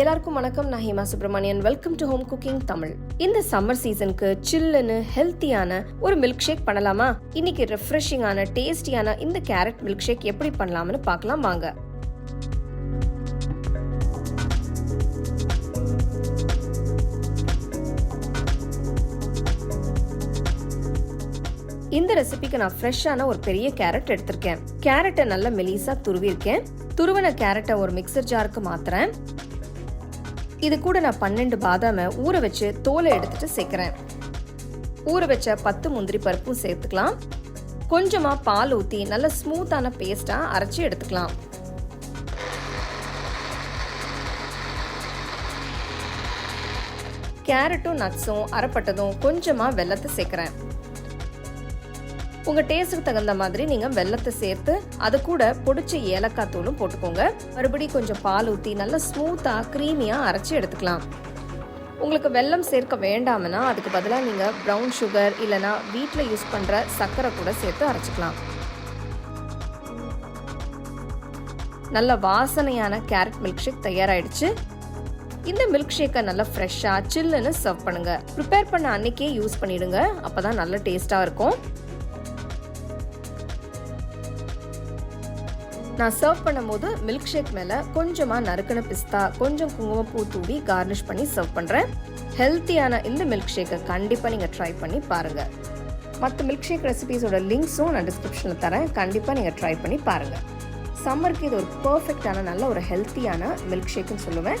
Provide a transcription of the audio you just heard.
எல்லாருக்கும் வணக்கம். நான் Hema Subramanian welcome to home cooking Tamil. இந்த சம்மர் சீசனுக்கு சில்லுன்னு ஹெல்த்தியான ஒரு மில்க் ஷேக் பண்ணலாமா? இன்னைக்கு ரெஃப்ரெஷிங்கான டேஸ்டியான இந்த கேரட் மில்க் ஷேக் எப்படி பண்ணலாம்னு பார்க்கலாம் வாங்க. இந்த ரெசிபிக்கு நான் ஃப்ரெஷ்ஷான ஒரு பெரிய கேரட் எடுத்திருக்கேன். கேரட்டை நல்லா மெலிசா துருவிருக்கேன் துருவன கேரட்டை ஒரு மிக்சர் ஜாருக்கு மாத்துறேன். இது கூட நான் பன்னெண்டு பாதாமை ஊற வச்சு தோலை எடுத்துட்டு சேர்க்குறேன். ஊற வச்ச பத்து முந்திரி பருப்பும் சேர்த்துக்கலாம். கொஞ்சமாக பால் ஊற்றி நல்ல ஸ்மூத்தான பேஸ்ட்டாக அரைச்சி எடுத்துக்கலாம். கேரட்டும் நட்ஸும் அரைப்பட்டதும் கொஞ்சமாக வெல்லத்தை சேர்க்குறேன். உங்கள் டேஸ்ட்டுக்கு தகுந்த மாதிரி நீங்கள் வெல்லத்தை சேர்த்து அது கூட பொடிச்ச ஏலக்காய் தூளும் போட்டுக்கோங்க. மறுபடியும் கொஞ்சம் பால் ஊற்றி நல்லா ஸ்மூத்தாக க்ரீமியாக அரைச்சி எடுத்துக்கலாம். உங்களுக்கு வெல்லம் சேர்க்க வேண்டாம்னா அதுக்கு பதிலாக நீங்கள் ப்ரௌன் சுகர் இல்லைனா வீட்டில் யூஸ் பண்ணுற சர்க்கரை கூட சேர்த்து அரைச்சிக்கலாம். நல்ல வாசனையான கேரட் மில்க் ஷேக் தயாராகிடுச்சு இந்த மில்க் ஷேக்கை நல்லா ஃப்ரெஷ்ஷாக சில்லுன்னு சர்வ் பண்ணுங்கள் ப்ரிப்பேர் பண்ண அன்னைக்கே யூஸ் பண்ணிவிடுங்க அப்போ தான் நல்ல டேஸ்ட்டாக இருக்கும். நான் சர்வ் பண்ணும்போது மில்க் ஷேக் மேலே கொஞ்சமாக நறுக்கின பிஸ்தா கொஞ்சம் குங்குமப்பூ தூவி கார்னிஷ் பண்ணி சர்வ் பண்ணுறேன் ஹெல்த்தியான இந்த மில்க் ஷேக்கை கண்டிப்பாக நீங்கள் ட்ரை பண்ணி பாருங்கள் மற்ற மில்க் ஷேக் ரெசிபீஸோட லிங்க்ஸும் நான் டிஸ்கிரிப்ஷனில் தரேன். கண்டிப்பாக நீங்கள் ட்ரை பண்ணி பாருங்கள் சம்மருக்கு இது ஒரு பர்ஃபெக்டான நல்ல ஒரு ஹெல்த்தியான மில்க் ஷேக்குன்னு சொல்லுவேன்.